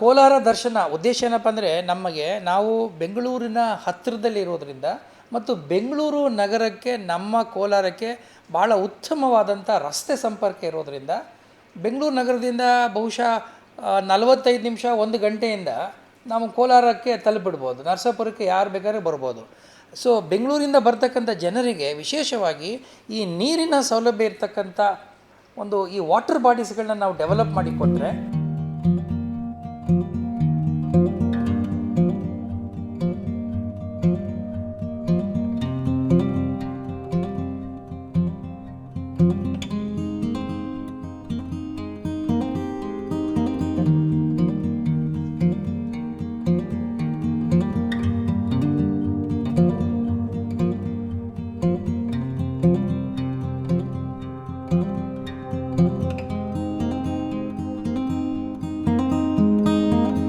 ಕೋಲಾರ ದರ್ಶನ ಉದ್ದೇಶ ಏನಪ್ಪ ಅಂದರೆ ನಮಗೆ ನಾವು ಬೆಂಗಳೂರಿನ ಹತ್ತಿರದಲ್ಲಿರೋದ್ರಿಂದ ಮತ್ತು ಬೆಂಗಳೂರು ನಗರಕ್ಕೆ ನಮ್ಮ ಕೋಲಾರಕ್ಕೆ ಭಾಳ ಉತ್ತಮವಾದಂಥ ರಸ್ತೆ ಸಂಪರ್ಕ ಇರೋದರಿಂದ ಬೆಂಗಳೂರು ನಗರದಿಂದ ಬಹುಶಃ ನಲವತ್ತೈದು ನಿಮಿಷ ಒಂದು ಗಂಟೆಯಿಂದ ನಾವು ಕೋಲಾರಕ್ಕೆ ತಲುಪಿಡ್ಬೋದು. ನರಸಾಪುರಕ್ಕೆ ಯಾರು ಬೇಕಾದ್ರೆ ಬರ್ಬೋದು. ಸೊ ಬೆಂಗಳೂರಿಂದ ಬರ್ತಕ್ಕಂಥ ಜನರಿಗೆ ವಿಶೇಷವಾಗಿ ಈ ನೀರಿನ ಸೌಲಭ್ಯ ಇರ್ತಕ್ಕಂಥ ಒಂದು ಈ ವಾಟರ್ ಬಾಡೀಸ್ಗಳನ್ನ ನಾವು ಡೆವಲಪ್ ಮಾಡಿ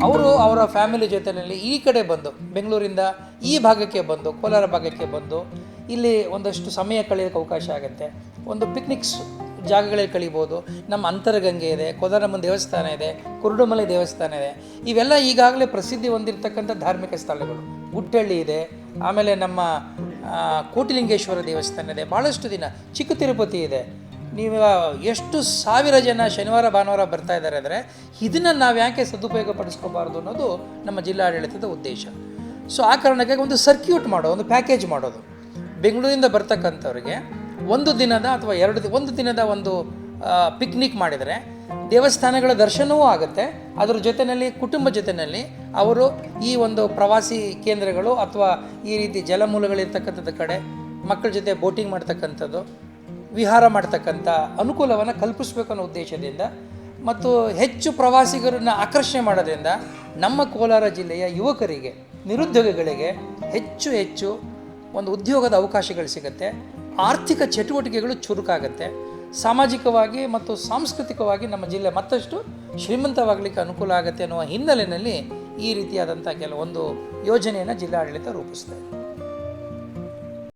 ಅವರು ಅವರ ಫ್ಯಾಮಿಲಿ ಜೊತೆಯಲ್ಲಿ ಈ ಕಡೆ ಬಂದು, ಬೆಂಗಳೂರಿಂದ ಈ ಭಾಗಕ್ಕೆ ಬಂದು, ಕೋಲಾರ ಭಾಗಕ್ಕೆ ಬಂದು, ಇಲ್ಲಿ ಒಂದಷ್ಟು ಸಮಯ ಕಳೆಯೋಕೆ ಅವಕಾಶ ಆಗುತ್ತೆ. ಒಂದು ಪಿಕ್ನಿಕ್ಸ್ ಜಾಗಗಳಲ್ಲಿ ಕಳಿಬೋದು. ನಮ್ಮ ಅಂತರಗಂಗೆ ಇದೆ, ಕೋದಾರಮ್ಮನ ದೇವಸ್ಥಾನ ಇದೆ, ಕುರುಡುಮಲೆ ದೇವಸ್ಥಾನ ಇದೆ. ಇವೆಲ್ಲ ಈಗಾಗಲೇ ಪ್ರಸಿದ್ಧಿ ಹೊಂದಿರತಕ್ಕಂಥ ಧಾರ್ಮಿಕ ಸ್ಥಳಗಳು. ಗುಟ್ಟಳ್ಳಿ ಇದೆ, ಆಮೇಲೆ ನಮ್ಮ ಕೋಟಿಲಿಂಗೇಶ್ವರ ದೇವಸ್ಥಾನ ಇದೆ. ಭಾಳಷ್ಟು ದಿನ ಚಿಕ್ಕ ತಿರುಪತಿ ಇದೆ. ನೀವು ಎಷ್ಟು ಸಾವಿರ ಜನ ಶನಿವಾರ, ಭಾನುವಾರ ಬರ್ತಾ ಇದ್ದಾರೆ ಅಂದರೆ ಇದನ್ನು ನಾವು ಯಾಕೆ ಸದುಪಯೋಗ ಪಡಿಸ್ಕೋಬಾರ್ದು ಅನ್ನೋದು ನಮ್ಮ ಜಿಲ್ಲಾಡಳಿತದ ಉದ್ದೇಶ. ಸೊ ಆ ಕಾರಣಕ್ಕಾಗಿ ಒಂದು ಸರ್ಕ್ಯೂಟ್ ಮಾಡೋ ಒಂದು ಪ್ಯಾಕೇಜ್ ಮಾಡೋದು. ಬೆಂಗಳೂರಿಂದ ಬರ್ತಕ್ಕಂಥವ್ರಿಗೆ ಒಂದು ದಿನದ ಅಥವಾ ಎರಡು ಒಂದು ದಿನದ ಒಂದು ಪಿಕ್ನಿಕ್ ಮಾಡಿದರೆ ದೇವಸ್ಥಾನಗಳ ದರ್ಶನವೂ ಆಗುತ್ತೆ. ಅದರ ಜೊತೆಯಲ್ಲಿ ಕುಟುಂಬ ಜೊತೆಯಲ್ಲಿ ಅವರು ಈ ಒಂದು ಪ್ರವಾಸಿ ಕೇಂದ್ರಗಳು ಅಥವಾ ಈ ರೀತಿ ಜಲಮೂಲಗಳಿರ್ತಕ್ಕಂಥದ್ದು ಕಡೆ, ಮಕ್ಕಳ ಜೊತೆ ಬೋಟಿಂಗ್ ಮಾಡ್ತಕ್ಕಂಥದ್ದು ವಿಹಾರ ಮಾಡ್ತಕ್ಕಂಥ ಅನುಕೂಲವನ್ನು ಕಲ್ಪಿಸಬೇಕು ಅನ್ನೋ ಉದ್ದೇಶದಿಂದ ಮತ್ತು ಹೆಚ್ಚು ಪ್ರವಾಸಿಗರನ್ನ ಆಕರ್ಷಣೆ ಮಾಡೋದ್ರಿಂದ ನಮ್ಮ ಕೋಲಾರ ಜಿಲ್ಲೆಯ ಯುವಕರಿಗೆ, ನಿರುದ್ಯೋಗಿಗಳಿಗೆ ಹೆಚ್ಚು ಹೆಚ್ಚು ಒಂದು ಉದ್ಯೋಗದ ಅವಕಾಶಗಳು ಸಿಗುತ್ತೆ. ಆರ್ಥಿಕ ಚಟುವಟಿಕೆಗಳು ಚುರುಕಾಗುತ್ತೆ. ಸಾಮಾಜಿಕವಾಗಿ ಮತ್ತು ಸಾಂಸ್ಕೃತಿಕವಾಗಿ ನಮ್ಮ ಜಿಲ್ಲೆ ಮತ್ತಷ್ಟು ಶ್ರೀಮಂತವಾಗಲಿಕ್ಕೆ ಅನುಕೂಲ ಆಗುತ್ತೆ ಅನ್ನುವ ಹಿನ್ನೆಲೆಯಲ್ಲಿ ಈ ರೀತಿಯಾದಂಥ ಕೆಲವೊಂದು ಯೋಜನೆಯನ್ನು ಜಿಲ್ಲಾಡಳಿತ ರೂಪಿಸ್ತಾ